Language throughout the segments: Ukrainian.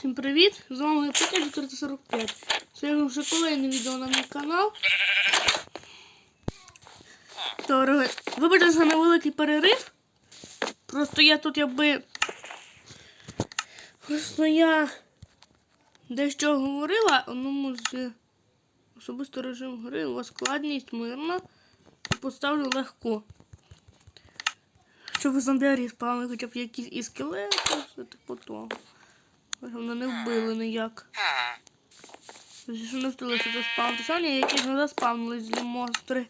Всім привіт! З вами Петя 445. Це вже kolejне відео на мій канал. То, вибачте за невеликий перерив. Просто я тут якби. Просто я дещо говорила одному з особисто режим гри, вас складність мирна. Поставлю легко. Щоб зомбярі спали хоча б якісь і скелети, все типу того. Щоб не вбили ніяк. Що не встилося заспавнити. Сьогодні якісь не заспавнились злі монстри.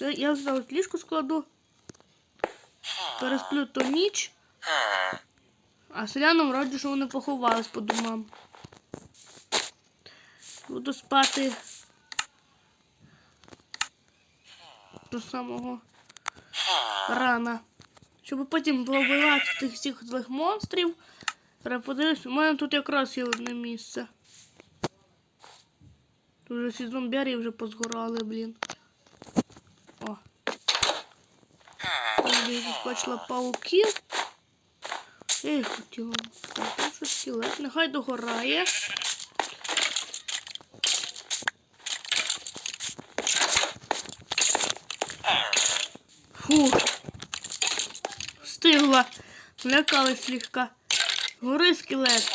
Я, зараз ліжку складу. Пересплю то ніч. А селянам раджу, що вони поховались по домам. Буду спати до самого рана. Щоб потім повбивати тих всіх злих монстрів. Треба подивитися, у мене тут якраз є одне місце. Тут вже всі зомбярі вже позгорали, блін. О. Я бачила пауків. Я їх хотіла. Так, щось скелет. Нехай догорає. Фух. Встигла. Лякалась слегка. Гори скелет.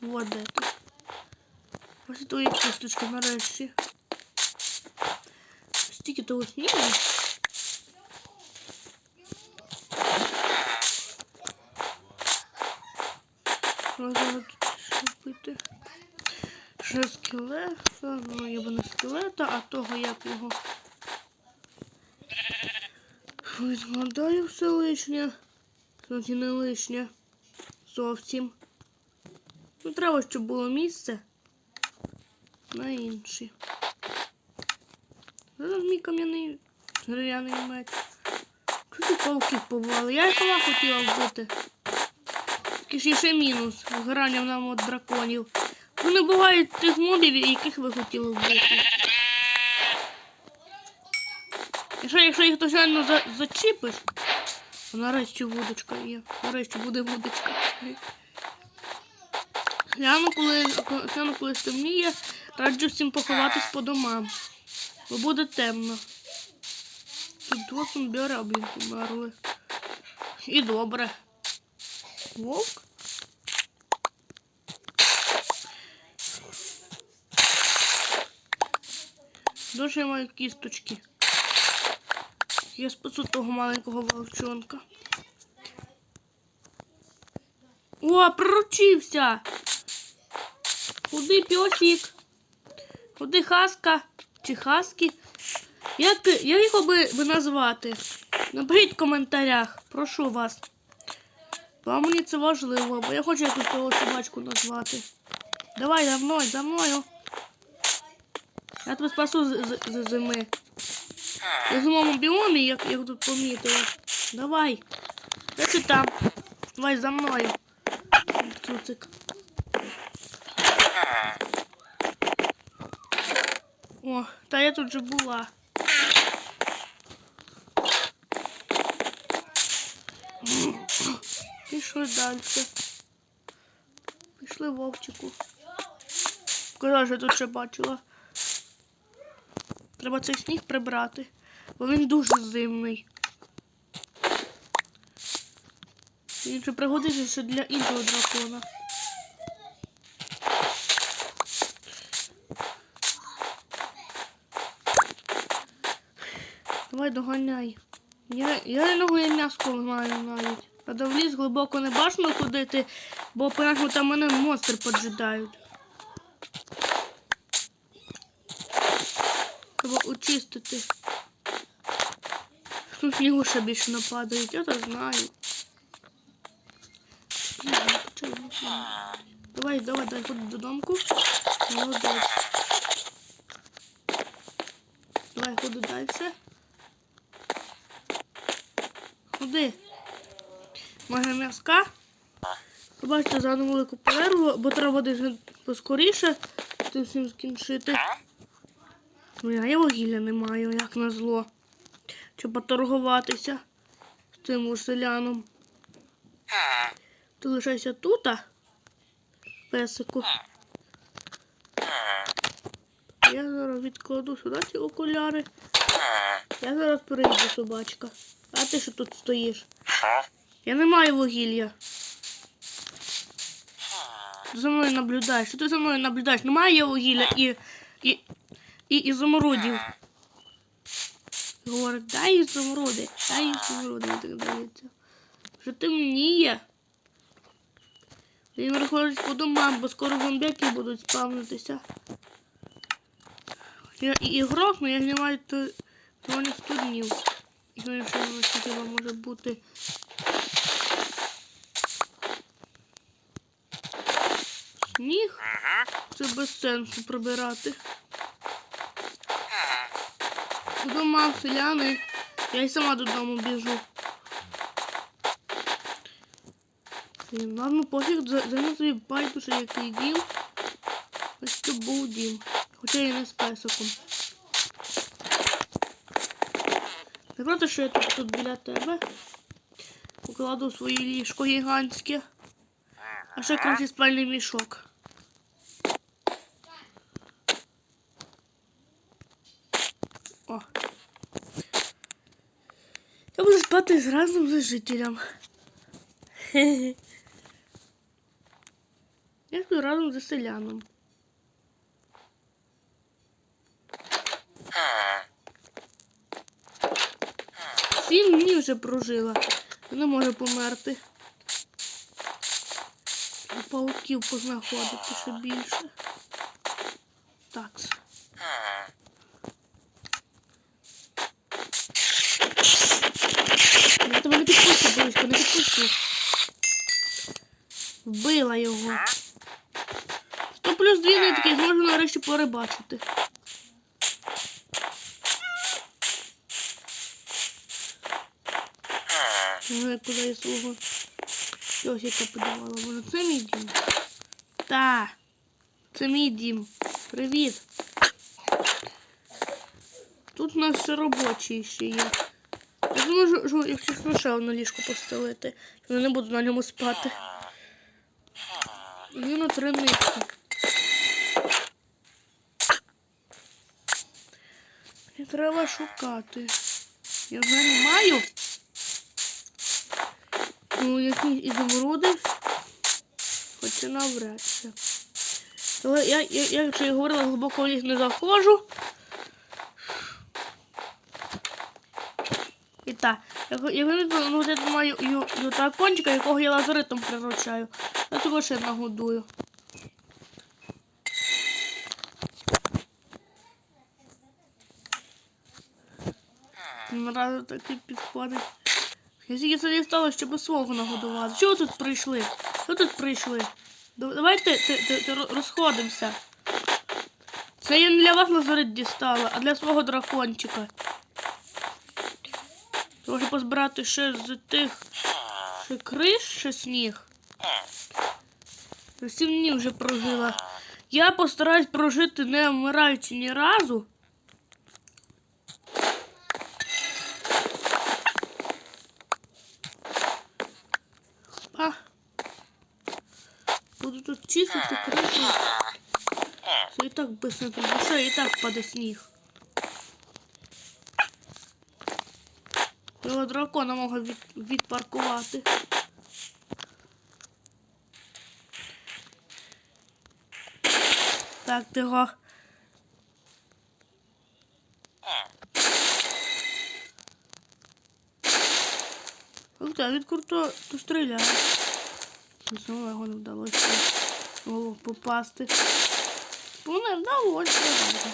Вот де тут. Ось твої кісточки нарешті. Стільки того снігу. Можна тут шипити. Ще скелет, ну я не скелета, а того як його. Відгадаю все лишнє. Значить не лишнє. Зовсім. Ну, треба, щоб було місце на інші. Зараз мій кам'яний дерев'яний меч. Ці пауки повали? Я сама хотіла вбити. Такий ще мінус. Згорання нам от драконів. Не буває тих мобів, яких ви хотіли вбити. Якщо, якщо їх реально за, зачіпиш, то нарешті вудочка є. Нарешті буде вудочка. Гляну, коли, гляну, коли стемніє, раджу всім поховатись по домам. Бо буде темно. Тут два зомбіра, блін, померли. І добре. Вовк? Дуже я маю кісточки. Я спасу того маленького вовчонка. О, проручився! Куди пьосик? Куди хаска? Чи хаски? Як, як його би, би назвати? Напишіть в коментарях, прошу вас. Бо мені це важливо, бо я хочу якусь того собачку назвати. Давай за мною, за мною. Я тебе спасу з, з, зими. Я в зимовому біомі, як я тут помітила. Давай. Де ти там? Давай за мною. Цуцик. О, та я тут же була. Пішли далі. Пішли вовчику. Я тут ще бачила? Треба цей сніг прибрати, бо він дуже зимний. Він же пригодиться ще для іншого дракона. Давай доганяй. Я, я я м'яско маю навіть. Треба в ліс глибоко не бажано ходити, бо по там мене монстри поджидають. Треба очистити. Тут снігу ще більше нападають, я то знаю. Давай, давай, давай, ходи додомку. Молодець. Давай, ходи далі. Ходи. Може м'язка. Побачите за велику перерву, бо треба десь поскоріше тим всім скінчити. Ну, я вугілля не маю, як назло. Щоб поторгуватися з цим селяном. Ти лишайся тут, а? песику. Я зараз відкладу сюди ці окуляри. Я зараз перейду, собачка. А ти що тут стоїш? Я не маю вугілля. Ти за мною наблюдаєш. Що ти за мною наблюдаєш? Немає вугілля і. і. І ізумрудів. Говорить, дай ізумруди, дай ізумруди, так дається. Що темніє. Він розходить по домам, бо скоро зомбяки будуть спавнитися. Я і ігрок, але я знімаю доволі 100 днів. І знаю, що воно може бути. Сніг? Це без сенсу прибирати. Дома селяни. Я й сама додому біжу. Ладно, пофіг, за- займу собі байдуже який дім. Ось це був дім. Хоча і не з песиком. Не проти, що я тут, тут біля тебе. Покладу своє ліжко гігантське. А ще краще спальний мішок. О. Я буду спати з разом з жителем. Я сплю разом з селяном. Сім днів вже прожила. Вона може померти. Треба Пауків познаходити ще більше. Так. Я тебе не підпущу, близько, не підпущу. Вбила його. Сто плюс нитки, зможу нарешті порибачити. Ну, куди я свого ось яка подавала. Може, це мій дім? Та, це мій дім. Привіт. Тут у нас все робочі ще є. Я думаю, що якщо що, ще одне ліжко постелити, то не буду на ньому спати. І на три нитки. І треба шукати. Я вже не маю. Ну, якісь ізумруди. Хоча навряд чи. Але я, я, я, якщо я говорила, глибоко в ліс не заходжу. І так, я, я ну, я маю ю, ю, дракончика, якого я лазаритом приручаю. Я цього ще нагодую. Наразі таки підходить. Я тільки це дістала, щоб свого нагодувати. Чого тут прийшли? Що тут прийшли? Давайте розходимося. Це я не для вас лазарит дістала, а для свого дракончика. Можу позбирати ще з тих ще криш, ще сніг. Сім днів вже прожила. Я постараюсь прожити не вмираючи ні разу. А. Буду тут чистити кришу. Це і так быстро тут душа, і так паде сніг. Його дракона можу від, відпаркувати. Так, тихо. Ух ти, а від круто то стріляє. Знову його не вдалося голову попасти. Не вдалося. ладно.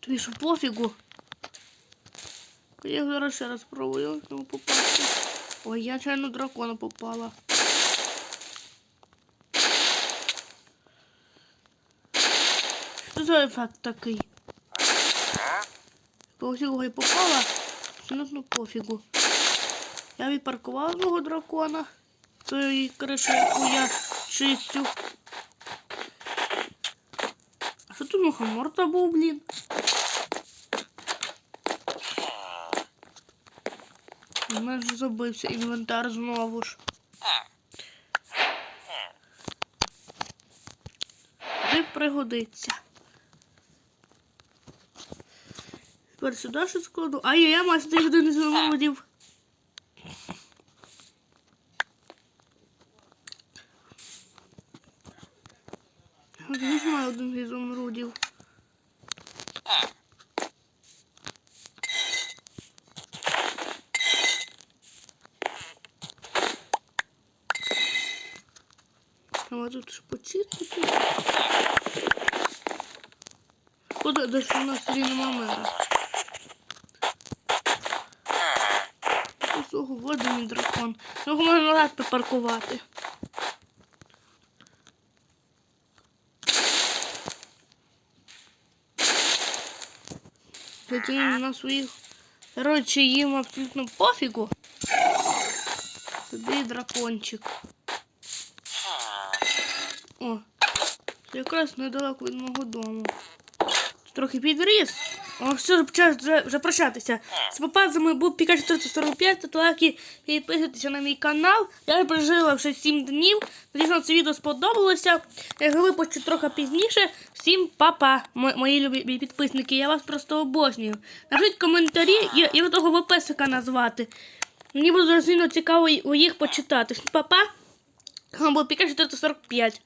Тобі що пофігу? Я зараз ще раз спробую в нього попасти. Ой, я чайно дракона попала. Що за ефект такий? Пофігу я попала, абсолютно пофігу. Я відпаркувала мого дракона. тої криші, яку я чистю. А що тут мухоморта був, блін? У мене ж забився інвентар знову ж. Куди пригодиться. Тепер сюди щось складу. А я, маю сюди один із народів. Візьму один із ізумрудів. Треба тут ж почистити. Куди де у нас рівнема Усього водний дракон. Його можна назад припаркувати. Тоді на своїх коротше їм абсолютно пофігу. Собі дракончик. О, якраз недалеко від мого дому. Трохи підріс. Все, час вже. З попазами був Піка 445, ставте лайки, підписуйтеся на мій канал. Я прожила вже 7 днів. Надіюсь, це відео сподобалося. Я його випущу трохи пізніше. Всім па-па, мої любі підписники. Я вас просто обожнюю. Напишіть коментарі, я, я того виписика назвати. Мені буде дуже цікаво їх почитати. Па-па. Був Піка 445.